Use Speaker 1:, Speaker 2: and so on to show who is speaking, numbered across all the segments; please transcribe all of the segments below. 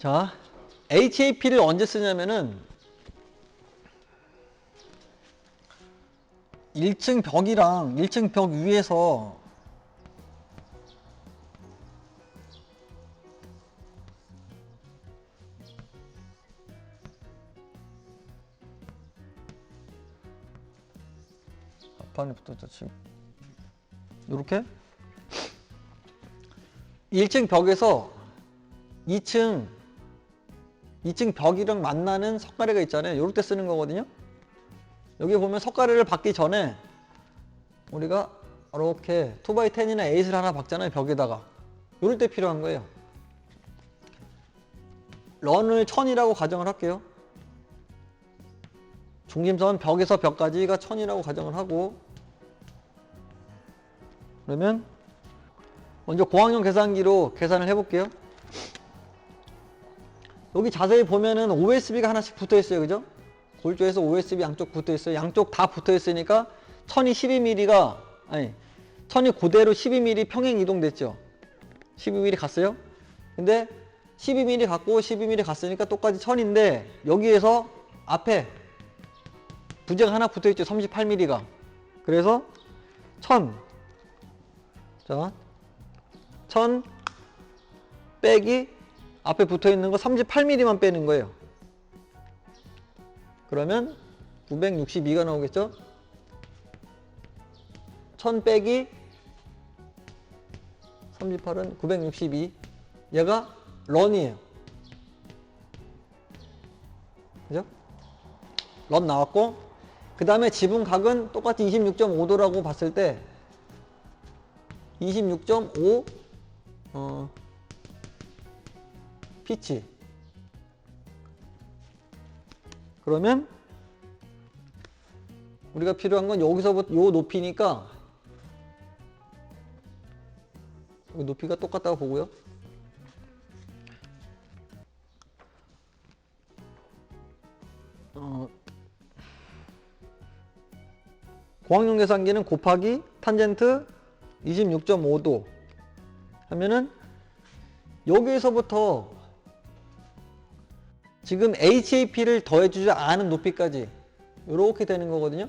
Speaker 1: 자, HAP를 언제 쓰냐면은 1층 벽이랑 1층 벽 위에서 앞판에 붙어져 지금 이렇게 1층 벽에서 2층 2층 벽이랑 만나는 석가래가 있잖아요. 이럴 때 쓰는 거거든요. 여기 보면 석가래를 박기 전에 우리가 이렇게 2x10이나 8을 하나 박잖아요. 벽에다가. 이럴 때 필요한 거예요. 런을 1000이라고 가정을 할게요. 중심선 벽에서 벽까지가 1000이라고 가정을 하고 그러면 먼저 고학년 계산기로 계산을 해볼게요. 여기 자세히 보면은 OSB가 하나씩 붙어 있어요. 그죠? 골조에서 OSB 양쪽 붙어 있어요. 양쪽 다 붙어 있으니까 천이 12mm가 아니 천이 그대로 12mm 평행 이동됐죠. 12mm 갔어요. 근데 12mm 갔고 12mm 갔으니까 똑같이 천인데 여기에서 앞에 부재가 하나 붙어 있죠. 38mm가. 그래서 천. 자, 천 빼기 앞에 붙어 있는 거 38mm만 빼는 거예요. 그러면 962가 나오겠죠? 1000 빼기 38은 962. 얘가 런이에요. 그죠? 런 나왔고 그 다음에 지분각은 똑같이 26.5도라고 봤을 때 26.5 어, 피치 그러면 우리가 필요한 건 여기서부터 요 높이니까 이 높이가 똑같다고 보고요. 어, 고학용 계산기는 곱하기 탄젠트 26.5도 하면은 여기에서부터 지금 HAP를 더해주지 않은 높이까지 이렇게 되는 거거든요.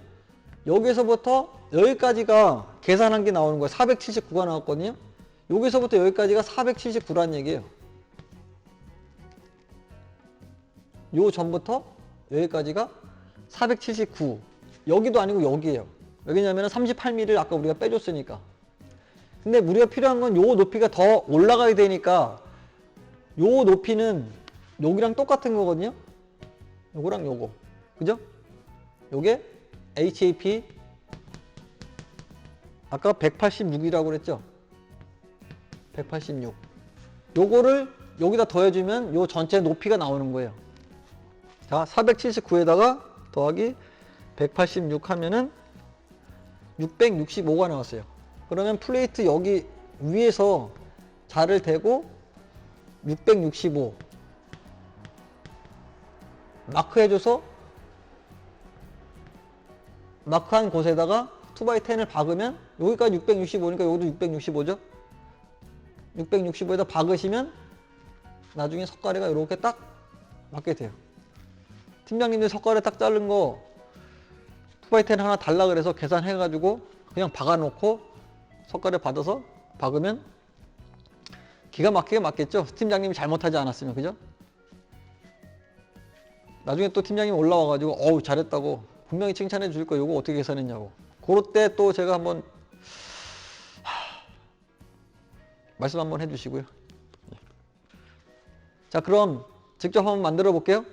Speaker 1: 여기서부터 여기까지가 계산한 게 나오는 거예요. 479가 나왔거든요. 여기서부터 여기까지가 479란 얘기예요. 요 전부터 여기까지가 479. 여기도 아니고 여기예요. 여기냐면 38mm를 아까 우리가 빼줬으니까. 근데 우리가 필요한 건 요 높이가 더 올라가야 되니까 요 높이는 여기랑 똑같은 거거든요. 요거랑 요거. 그죠? 요게 HAP 아까 186이라고 그랬죠? 186. 요거를 여기다 더해주면 요 전체 높이가 나오는 거예요. 자, 479에다가 더하기 186 하면은 665가 나왔어요. 그러면 플레이트 여기 위에서 자를 대고 665 마크 해줘서 마크한 곳에다가 2x10을 박으면 여기까지 665니까 여기도 665죠? 665에다 박으시면 나중에 석가래가 이렇게 딱 맞게 돼요. 팀장님들 석가래 딱 자른 거 2x10 하나 달라 그래서 계산해가지고 그냥 박아놓고 석가래 받아서 박으면 기가 막히게 맞겠죠? 팀장님이 잘못하지 않았으면 그죠? 나중에 또 팀장님 올라와가지고 어우 잘했다고 분명히 칭찬해 줄거 요거 어떻게 계산했냐고. 그럴 때 또 제가 한번 하, 말씀 한번 해주시고요. 자 그럼 직접 한번 만들어 볼게요